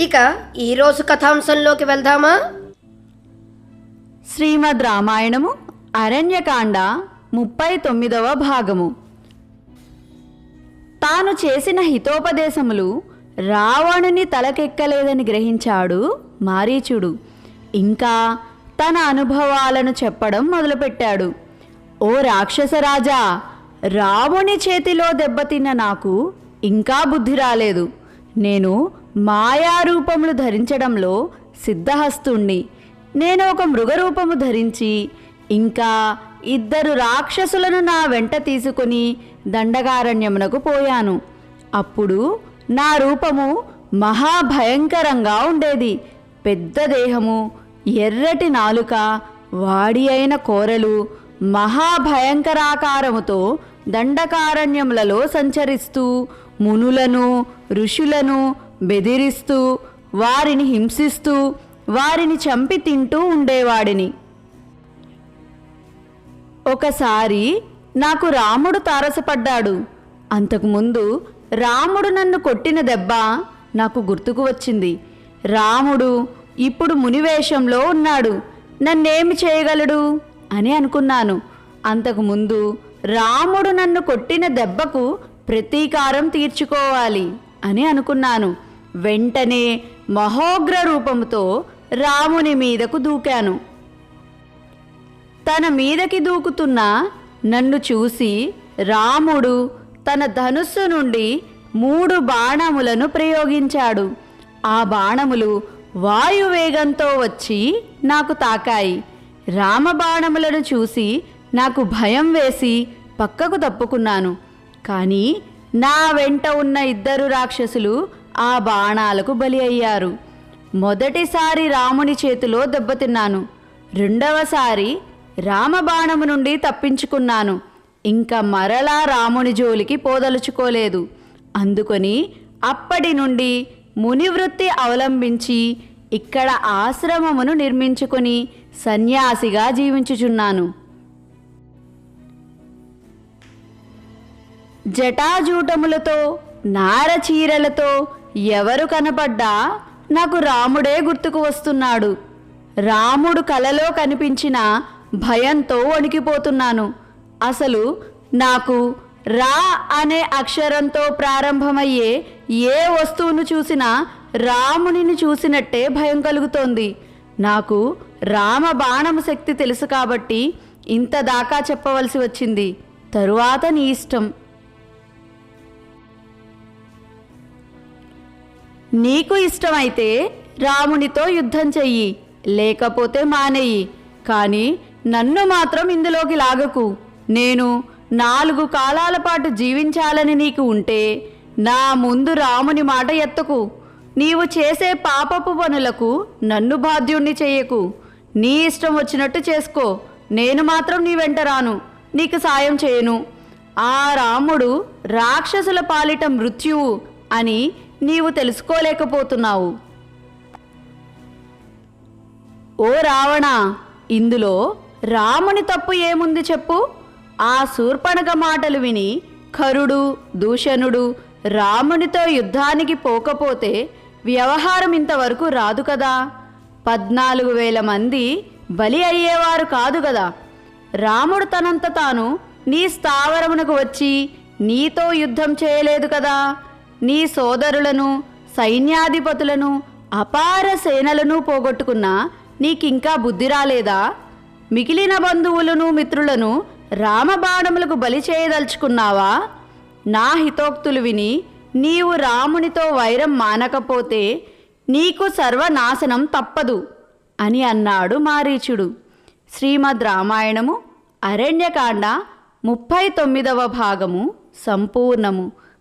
ఇక ఈరోజు కథాంశంలోకి వెళ్దామా? శ్రీమద్ రామాయణము అరణ్యకాండ ముప్పై తొమ్మిదవ భాగము. తాను చేసిన హితోపదేశములు రావణుని తలకెక్కలేదని గ్రహించాడు మారీచుడు. ఇంకా తన అనుభవాలను చెప్పడం మొదలుపెట్టాడు. ఓ రాక్షసరాజా రావణి చేతిలో దెబ్బతిన్న నాకు ఇంకా బుద్ధి రాలేదు. నేను మాయారూపములు ధరించడంలో సిద్ధహస్తుణ్ణి. నేను ఒక మృగరూపము ధరించి ఇంకా ఇద్దరు రాక్షసులను నా వెంట తీసుకుని దండకారణ్యమునకు పోయాను. అప్పుడు నా రూపము మహాభయంకరంగా ఉండేది. పెద్ద దేహము ఎర్రటి నాలుక వాడి అయిన కోరలు మహాభయంకరాకారముతో దండకారణ్యములలో సంచరిస్తూ మునులను ఋషులను బెదిరిస్తూ వారిని హింసిస్తూ వారిని చంపి తింటూ ఉండేవాడిని. ఒకసారి నాకు రాముడు తారసపడ్డాడు. అంతకుముందు రాముడు నన్ను కొట్టిన దెబ్బ నాకు గుర్తుకు వచ్చింది. రాముడు ఇప్పుడు మునివేషంలో ఉన్నాడు. నన్నేమి చేయగలడు? అని అనుకున్నాను. అంతకుముందు రాముడు నన్ను కొట్టిన దెబ్బకు ప్రతీకారం తీర్చుకోవాలి అని అనుకున్నాను. వెంటనే మహోగ్ర రూపముతో రాముని మీదకు దూకాను. తన మీదకి దూకుతున్న నన్ను చూసి రాముడు తన ధనుస్సు నుండి మూడు బాణములను ప్రయోగించాడు. ఆ బాణములు వాయువేగంతో వచ్చి నాకు తాకాయి. రామబాణములను చూసి నాకు భయం వేసి పక్కకు తప్పుకున్నాను. కానీ నా వెంట ఉన్న ఇద్దరు రాక్షసులు ఆ బాణాలకు బలి అయ్యారు. మొదటిసారి రాముని చేతిలో దెబ్బతిన్నాను రెండవసారి రామబాణము నుండి తప్పించుకున్నాను. ఇంకా మరలా రాముని జోలికి పోదలుచుకోలేదు. అందుకొని అప్పటి నుండి మునివృత్తి అవలంబించి ఇక్కడ ఆశ్రమమును నిర్మించుకొని సన్యాసిగా జీవించుచున్నాను. జటాజూటములతో నారచీరలతో ఎవరు కనపడ్డా నాకు రాముడే గుర్తుకు వస్తున్నాడు. రాముడు కలలో కనిపించిన భయంతో వణికిపోతున్నాను. అసలు నాకు రా అనే అక్షరంతో ప్రారంభమయ్యే ఏ వస్తువును చూసినా రామునిని చూసినట్టే భయం కలుగుతోంది. నాకు రామ బాణము శక్తి తెలుసు కాబట్టి ఇంత దాకా చెప్పవలసి వచ్చింది. తరువాత నీ ఇష్టం. నీకు ఇష్టమైతే రామునితో యుద్ధం చెయ్యి లేకపోతే మానేయి. కానీ నన్ను మాత్రం ఇందులోకి లాగకు. నేను నాలుగు కాలాల పాటు జీవించాలని నీకు ఉంటే నా ముందు రాముని మాట ఎత్తకు. నీవు చేసే పాపపు పనులకు నన్ను బాధ్యుణ్ణి చెయ్యకు. నీ ఇష్టం వచ్చినట్టు చేసుకో. నేను మాత్రం నీ వెంట రాను. నీకు సాయం చేయను. ఆ రాముడు రాక్షసుల పాలిట మృత్యువు అని నీవు తెలుసుకోలేకపోతున్నావు. ఓ రావణ ఇందులో రాముని తప్పు ఏముంది చెప్పు? ఆ శూర్పణక మాటలు విని కరుడు దూషణుడు రామునితో యుద్ధానికి పోకపోతే వ్యవహారం ఇంతవరకు రాదు కదా. పద్నాలుగు వేల మంది బలి అయ్యేవారు కాదు కదా. రాముడు తనంత తాను నీ స్థావరమునకు వచ్చి నీతో యుద్ధం చేయలేదు కదా. నీ సోదరులను సైన్యాధిపతులను అపార సేనలను పోగొట్టుకున్నా నీకింకా బుద్ధి రాలేదా? మిగిలిన బంధువులను మిత్రులను రామబాణములకు బలి చేయదలుచుకున్నావా? నా హితోక్తులు విని నీవు రామునితో వైరం మానకపోతే నీకు సర్వనాశనం తప్పదు అని అన్నాడు మారీచుడు. శ్రీమద్ రామాయణము అరణ్యకాండ ముప్పై తొమ్మిదవ భాగము సంపూర్ణము.